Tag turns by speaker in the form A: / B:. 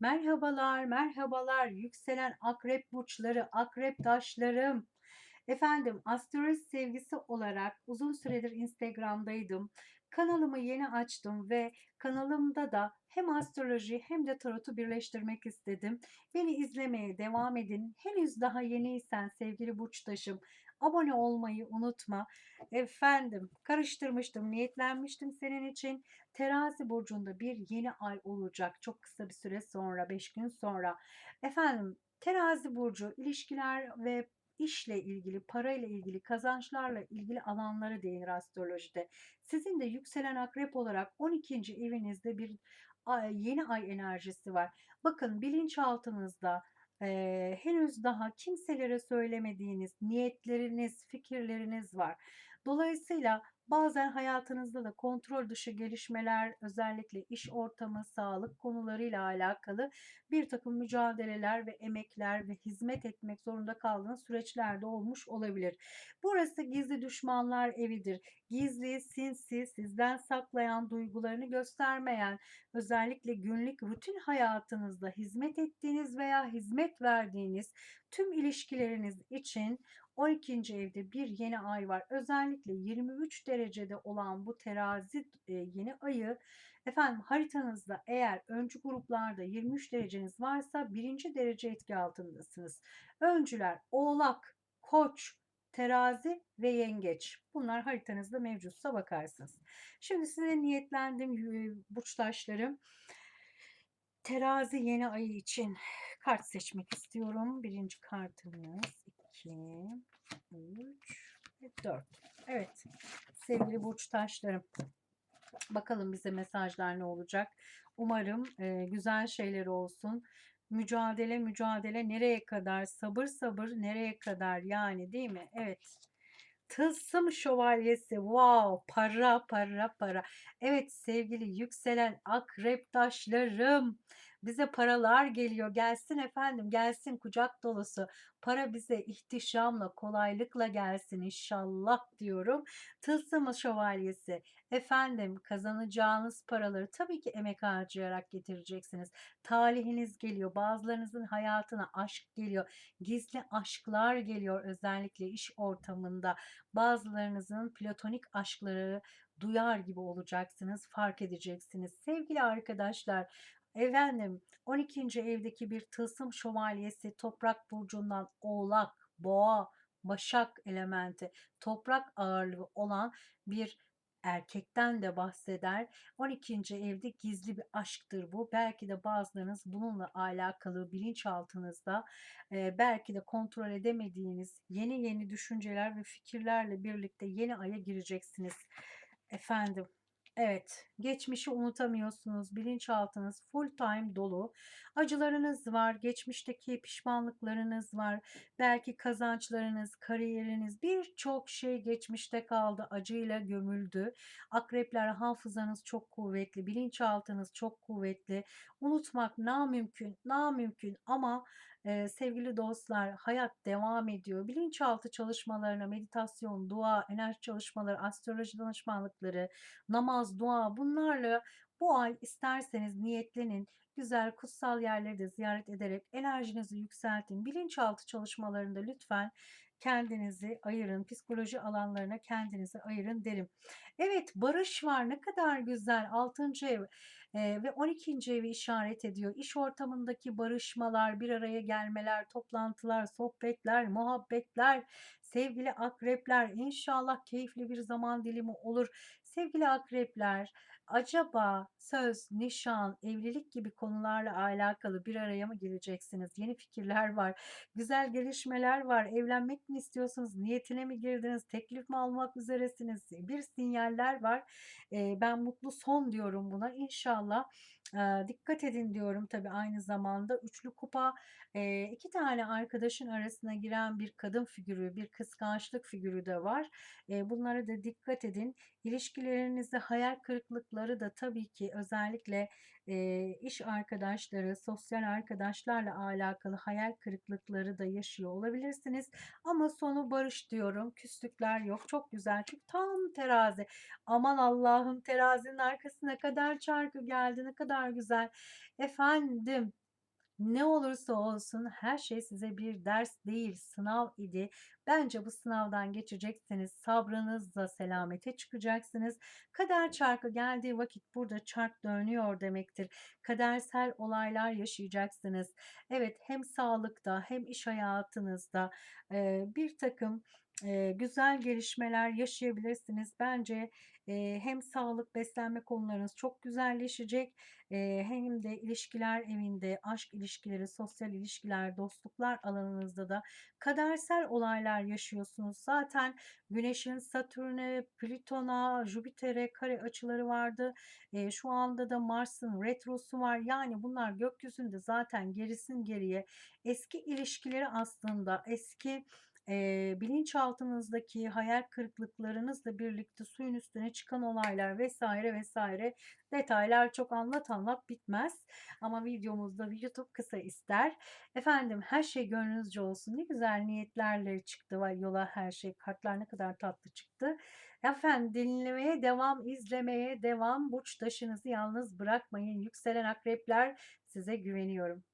A: Merhabalar, merhabalar. Yükselen akrep burçları, akrep taşlarım. Efendim, astroloji sevgisi olarak uzun süredir Instagram'daydım. Kanalımı yeni açtım ve kanalımda da hem astroloji hem de tarotu birleştirmek istedim. Beni izlemeye devam edin. Henüz daha yeniysen sevgili burçtaşım, abone olmayı unutma. Efendim, karıştırmıştım, niyetlenmiştim senin için. Terazi burcunda bir yeni ay olacak çok kısa bir süre sonra, 5 gün sonra. Efendim, Terazi burcu ilişkiler ve işle ilgili, parayla ilgili, kazançlarla ilgili alanlara değinir astrolojide. Sizin de yükselen akrep olarak 12. evinizde bir yeni ay enerjisi var. Bakın bilinçaltınızda eee, henüz daha kimselere söylemediğiniz niyetleriniz, fikirleriniz var. Dolayısıyla bazen hayatınızda da kontrol dışı gelişmeler, özellikle iş ortamı, sağlık konularıyla alakalı bir takım mücadeleler ve emekler ve hizmet etmek zorunda kaldığınız süreçlerde olmuş olabilir. Burası gizli düşmanlar evidir. Gizli, sinsi, sizden saklayan, duygularını göstermeyen, özellikle günlük rutin hayatınızda hizmet ettiğiniz veya hizmet verdiğiniz tüm ilişkileriniz için 12. evde bir yeni ay var. Özellikle 23 derecede olan bu terazi e, yeni ayı efendim haritanızda eğer öncü gruplarda 23 dereceniz varsa birinci derece etki altındasınız. Öncüler oğlak, koç, terazi ve yengeç. Bunlar haritanızda mevcutsa bakarsınız. Şimdi size niyetlendim burçtaşlarım. Terazi yeni ayı için kart seçmek istiyorum. Birinci kartımız 2, 3 ve 4. Evet sevgili burç taşlarım. Bakalım bize mesajlar ne olacak. Umarım e, güzel şeyler olsun. Mücadele mücadele nereye kadar? Sabır sabır nereye kadar? Yani değil mi? Evet. Tılsım şövalyesi. Wow, para para para. Evet sevgili yükselen akrep taşlarım. Bize paralar geliyor. Gelsin efendim, gelsin kucak dolusu. Para bize ihtişamla, kolaylıkla gelsin inşallah diyorum. Tılsım şövalyesi. Efendim kazanacağınız paraları tabii ki emek harcayarak getireceksiniz. Talihiniz geliyor. Bazılarınızın hayatına aşk geliyor. Gizli aşklar geliyor özellikle iş ortamında. Bazılarınızın platonik aşkları duyar gibi olacaksınız, fark edeceksiniz. Sevgili arkadaşlar, Efendim 12. evdeki bir tılsım şövalyesi toprak burcundan oğlak, boğa, başak elementi, toprak ağırlığı olan bir erkekten de bahseder. 12. evde gizli bir aşktır bu. Belki de bazılarınız bununla alakalı bilinçaltınızda e, belki de kontrol edemediğiniz yeni yeni düşünceler ve fikirlerle birlikte yeni aya gireceksiniz. Efendim Evet, geçmişi unutamıyorsunuz. Bilinçaltınız full time dolu. Acılarınız var, geçmişteki pişmanlıklarınız var. Belki kazançlarınız, kariyeriniz, birçok şey geçmişte kaldı, acıyla gömüldü. Akrepler hafızanız çok kuvvetli, bilinçaltınız çok kuvvetli. Unutmak namümkün, namümkün ama e, sevgili dostlar hayat devam ediyor. Bilinçaltı çalışmalarına meditasyon, dua, enerji çalışmaları, astroloji danışmanlıkları, namaz, dua bunlarla bu ay isterseniz niyetlenin. Güzel kutsal yerleri de ziyaret ederek enerjinizi yükseltin. Bilinçaltı çalışmalarında lütfen kendinizi ayırın. Psikoloji alanlarına kendinizi ayırın derim. Evet barış var ne kadar güzel. 6. ev e, ve 12. evi işaret ediyor. İş ortamındaki barışmalar, bir araya gelmeler, toplantılar, sohbetler, muhabbetler, sevgili akrepler inşallah keyifli bir zaman dilimi olur. Sevgili akrepler, acaba söz, nişan, evlilik gibi konularla alakalı bir araya mı geleceksiniz? Yeni fikirler var, güzel gelişmeler var. Evlenmek mi istiyorsunuz? Niyetine mi girdiniz? Teklif mi almak üzeresiniz? Bir sinyaller var. Ben mutlu son diyorum buna. İnşallah e, dikkat edin diyorum tabii aynı zamanda. Üçlü kupa e, iki tane arkadaşın arasına giren bir kadın figürü, bir kıskançlık figürü de var. E, bunlara da dikkat edin. İlişkilerinizde hayal kırıklıkları da tabii ki özellikle e, iş arkadaşları, sosyal arkadaşlarla alakalı hayal kırıklıkları da yaşıyor olabilirsiniz. Ama sonu barış diyorum. Küslükler yok. Çok güzel. Çünkü tam terazi. Aman Allah'ım terazinin arkasına kadar çarkı geldi. Ne kadar güzel. Efendim Ne olursa olsun her şey size bir ders değil, sınav idi. Bence bu sınavdan geçeceksiniz. Sabrınızla selamete çıkacaksınız. Kader çarkı geldiği vakit burada çark dönüyor demektir. Kadersel olaylar yaşayacaksınız. Evet, hem sağlıkta hem iş hayatınızda bir takım eee, güzel gelişmeler yaşayabilirsiniz. Bence eee, hem sağlık, beslenme konularınız çok güzelleşecek Hem de ilişkiler evinde, aşk ilişkileri, sosyal ilişkiler, dostluklar alanınızda da kadersel olaylar yaşıyorsunuz. Zaten Güneş'in Satürn'e, Plüton'a, Jüpiter'e kare açıları vardı. Eee, şu anda da Mars'ın retrosu var. Yani bunlar gökyüzünde zaten gerisin geriye eski ilişkileri aslında eski eee, bilinçaltınızdaki hayal kırıklıklarınızla birlikte suyun üstüne çıkan olaylar vesaire vesaire Detaylar çok anlat anlat bitmez ama videomuzda YouTube kısa ister. Efendim her şey gönlünüzce olsun. Ne güzel niyetlerle çıktı var yola her şey. Kartlar ne kadar tatlı çıktı. Efendim dinlemeye devam, izlemeye devam. Burç taşınızı yalnız bırakmayın. Yükselen akrepler size güveniyorum.